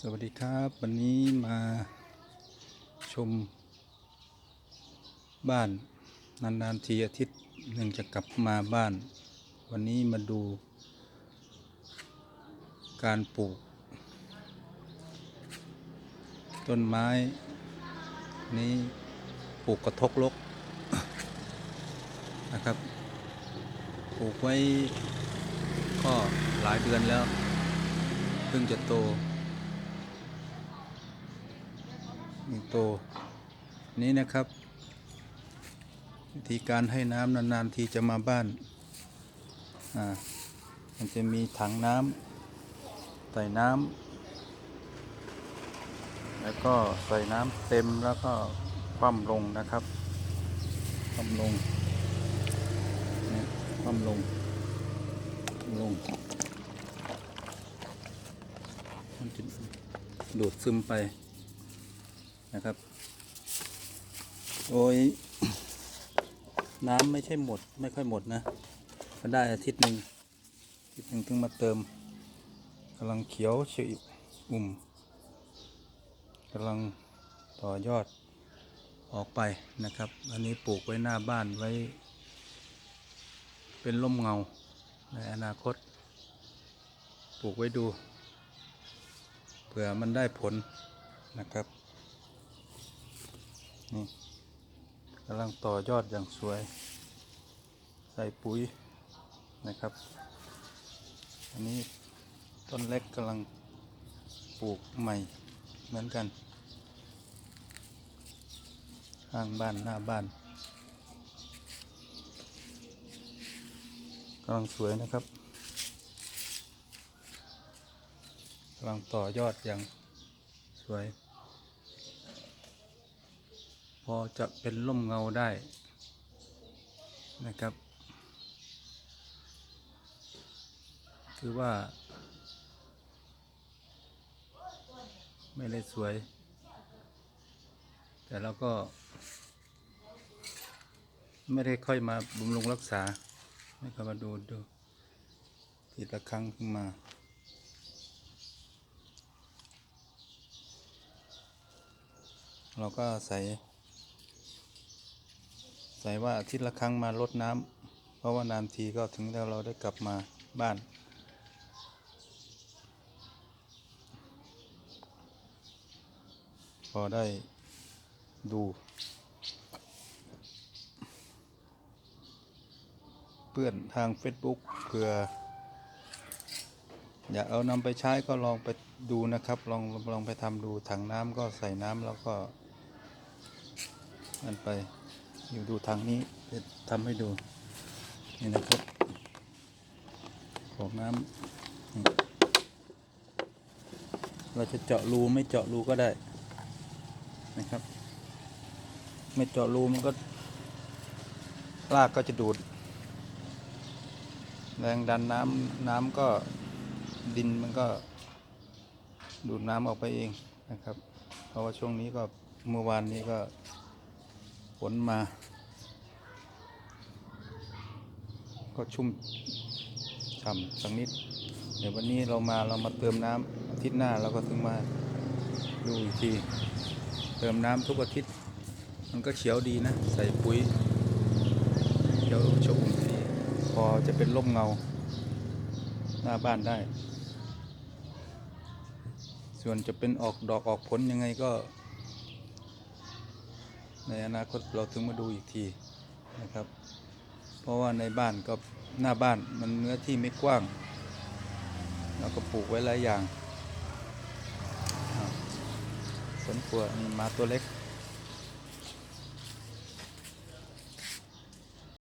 สวัสดีครับวันนี้มาชม บ้านนานๆทีอาทิตย์หนึ่งจะกลับมาบ้าน วันนี้มาดู การปลูก ต้นไม้ นี้ปลูกกระทกลกนะครับ ปลูกไว้ก็หลายเดือนแล้ว เพิ่งจะโต นี่โตนี้นะครับ วิธีการให้น้ำนานๆทีจะมาบ้านอ่ามันจะมีถังน้ำใส่น้ำแล้วก็ใส่น้ำเต็มแล้วก็ปั้มลงนะครับปั้มลงนี่ปั้มลงลงมันจะดูดซึมไป นะครับ โดยน้ำไม่ใช่หมดไม่ค่อยหมดนะก็ได้อาทิตย์หนึ่งอาทิตย์หนึ่งถึงมาเติมกำลังเขียวเฉยอุ่มกำลังต่อยอดออกไปนะครับ อันนี้ปลูกไว้หน้าบ้านไว้ เป็นร่มเงาในอนาคต ปลูกไว้ดู เผื่อมันได้ผลนะครับ นี่กำลังต่อยอดอย่างสวย ใส่ปุ๋ยนะครับ อันนี้ต้นเล็กกำลังปลูกใหม่เหมือนกัน ข้างบ้านหน้าบ้านกำลังสวยนะครับกำลังต่อยอดอย่างสวย พอจะเป็นร่มเงาได้นะครับ คือว่า ไม่ได้สวย แต่เราก็ ไม่ได้ค่อยมาบำรุงรักษา ไม่ค่อยมาดูดูทีละครั้งขึ้นมาเราก็ใส่ ใส่ว่าอาทิตย์ละครั้งมาลดน้ำเพราะว่านานทีก็ถึงแล้วเราได้กลับมาบ้านพอได้ดูเพื่อนทาง Facebook เผื่ออยากเอานำไปใช้ก็ลองไปดูนะครับ ลองลองไปทำดูถังน้ำก็ใส่น้ำแล้วก็นั่นไป อยู่ดูทางนี้จะทำให้ดู นี่นะครับของน้ำนเราจะเจาะรูไม่เจาะรูก็ได้นะครับ ไม่เจาะรูมันก็รากก็จะดูด แรงดันน้ำน้ำก็ดินมันก็ดูดน้ำออกไปเองนะครับ เพราะว่าช่วงนี้ก็เมื่อวานนี้ก็ ฝนมา ก็ชุ่มฉ่ำสักนิด เดี๋ยววันนี้เรามาเรามาเติมน้ำอาทิตย์หน้าเราก็ถึงมาดูอีกที เติมน้ำทุกอาทิตย์ มันก็เขียวดีนะ ใส่ปุ๋ยเขียวชอุ่มดีพอจะเป็นร่มเงา หน้าบ้านได้ ส่วนจะเป็นออกดอกออกผลยังไงก็ ในอนาคตเราถึงมาดูอีกทีนะครับ เพราะว่าในบ้านก็หน้าบ้านมันเนื้อที่ไม่กว้าง เราก็ปลูกไว้หลายอย่างสนปัวมาตัวเล็ก